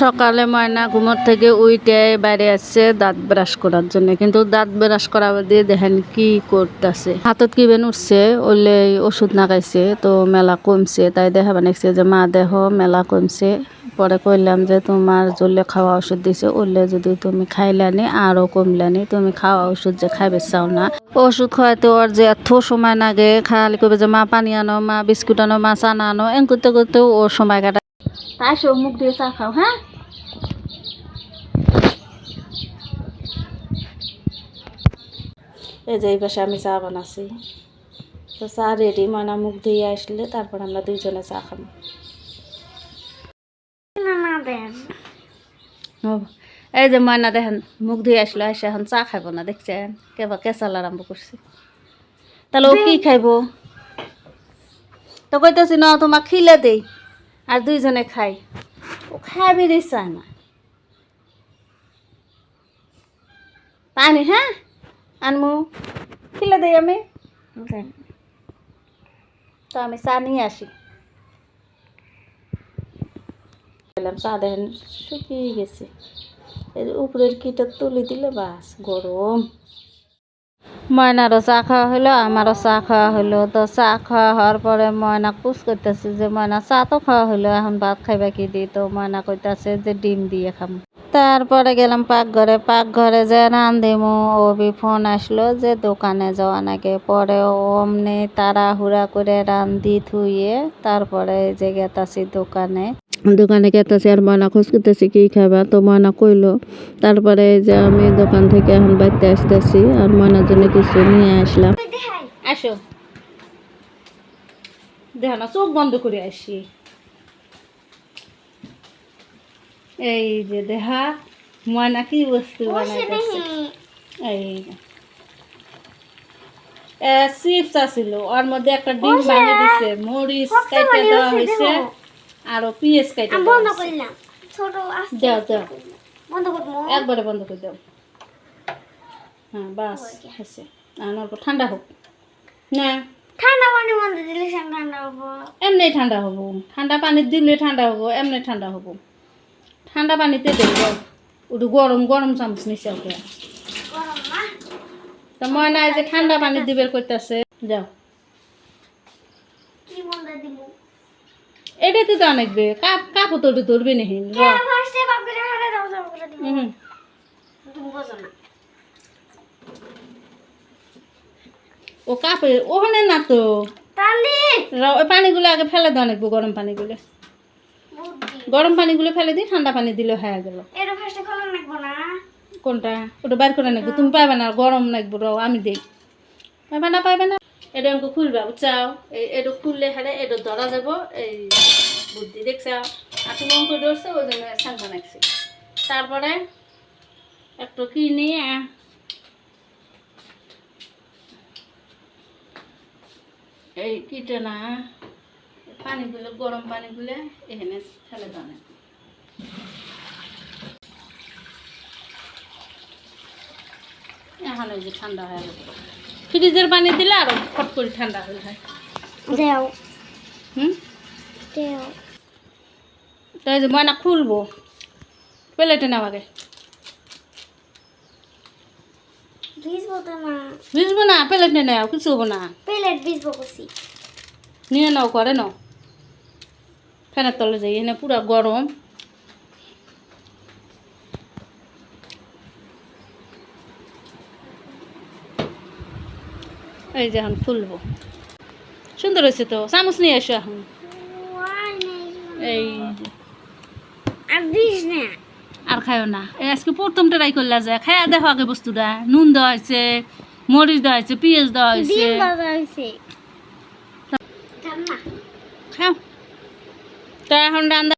সকালে ময়না ঘুমোর থেকে উইটে বাইরে আসছে দাঁত ব্রাশ করার জন্য। কিন্তু দাঁত ব্রাশ করা দিয়ে দেখেন কি করতেছে। হাতত কি বেন উঠছে, ওলে ওষুধ নাগাইছে তো মেলা কমছে। তাই দেখা বানাইছে যে, মা, দেহ, মেলা কমছে। পরে কইলাম যে, তোমার জলে খাওয়া ওষুধ দিছে, ওলে যদি তুমি খাইলানি আরও কমলানি। তুমি খাওয়া ওষুধ যে খাইবে, চাও না। ওষুধ খাওয়াইতে ওর যে এত সময় লাগে, খালি কইবে যে, মা, পানি আনো, মা, বিস্কুট আনো, মা, চানা আনো। এন করতে করতে ওর সময় কাটা তাই সব মুখ দিয়ে চা খাও হ্যাঁ? এই যে এই পাশে আমি চা বানাচ্ছি। তো চা রেডি ময়না মুখ দিয়ে আসলে তারপর আমরা দুইজনে চা খাব। এই যে ময়না দেখেন, মুখ দিয়ে আসলো, এসে এখন চা খাইবো না, দেখছেন? কেবা কেঁচাল আরম্ভ করছে। তাহলে ও কি খাইবো? তো কইতেছি, না, তোমাক খিলে দেই, আর দুইজনে খাই। ও খাবি চায় না। পানি হ্যাঁ? আনমু খিলে দেই আমি? তো আমি চা নিয়ে আসি। বললাম চা দেখেন শুকিয়ে গেছে। এই যে উপরের কিটা তুলে দিলে বাস গরম। ময়নারও চা খাওয়া হলো আমারও চা খাওয়া হলো। তো চা খাওয়া হওয়ার পরে ময়না পুষ করতেছে যে ময়না চা তো খাওয়া হলো এখন ভাত খাইবা কি দিই তো ময়না কইতাছে যে ডিম দিয়ে খাম। তারপরে গেলাম পাকঘরে। পাকঘরে যে রান্ধিমু অবি ফোন আসলো যে দোকানে যাওয়া নাকি। পরে অমনি তাড়াহুড়া করে রান্ধি থুইয়ে তারপরে যে গেতাছি দোকানে। দোকানে গেতাছি আর ময়না খোঁজ করতেছি কি খাবা? তো ময়না কইলো, তারপরে যে আমি দোকান থেকে এখন বাড়িতে আসতেছি আর ময়নার জন্য কিছু নিয়ে আসলাম। আসো। দেখ না, চোখ বন্ধ করে আসি। এই যে দেহা ময়না কি বস্তু বানাইতেছে এই চিপস আছিল ওর মধ্যে একটা ডিম বানিয়ে দিছে মরিচ কাইটে দেওয়া হয়েছে আর পিঁয়াজ কাইটে বন্ধ। করলাম। ছোট দাও দাও। বন্ধ করব? একবারে বন্ধ করে দাও। হ্যাঁ বাস হয়েছে। অল্প ঠান্ডা হোক। না। ঠান্ডা পানি বন্ধ দিলে ঠান্ডা হব। এমনি ঠান্ডা হব। ঠান্ডা পানি দিলে ঠান্ডা হব এমনি ঠান্ডা হব। ঠান্ডা পানিতে দেব ওটু গরম গরম চামচ নিচে ওকে। তো ময়না এই যে ঠান্ডা পানি দিবের করতেছে। যাও। দিব এটাতে তো অনেকবে কাপ কাপও তো ধরবে নাহি ফার্স্টে বাপ করে হারে দাও দাও হুম তুমি বোঝো না। ও কাপে ওখানে না তো। পানিগুলো আগে ফেলে দাও অনেকবো গরম পানিগুলো? গরম পানিগুলো ফেলে দিই ঠান্ডা পানি দিলে হয়ে গেল। কোনটা? ওটা বাইর করে নাকবো। তুমি পাইবে না গরম নাকবো রাও আমি দেই। পাইবে না পাইবে না। এটা আমাকে খুলবা বুঝছাও? এই এটা খুললে হারে এটা ধরা যাব এই বুদ্ধি দেখছাও? আঠু অঙ্ক ধরছে ওই জন্য সাংবা নাকছে। তারপরে একটু কি নিয়ে? এই কিটা না? পানিগুলো গরম পানিগুলো এখানে ফেলে দাও না। এখন ওই যে ঠান্ডা হয়ে গেছে ফ্রিজের পানি দিলে আরও ফট করে ঠান্ডা হয়ে যায়। দেও। হুম? দেও। তো এই যে ময়না খুলবো। প্লেটে নেওয়া আগে। ভিজবো না প্লেটে নেও কিছু হব না। প্লেট ভিজবো করছি নিয়ে নাও করে নাও। ফ্যানের তলে যাই এনে পুরা গরম। এই যে এখন খুলবো সুন্দর হয়েছে তো চামচ নিয়ে এসো এখন। এই আর দিস না। খাইও না। এই আজকে প্রথম ট্রাই করলা যায় খাইয়া দেখো আগে বস্তুটা। নুন দেওয়া হয়েছে মরিচ দেওয়া হয়েছে পেঁয়াজ দেওয়া হয়েছে। খাও। তা এখন রান্না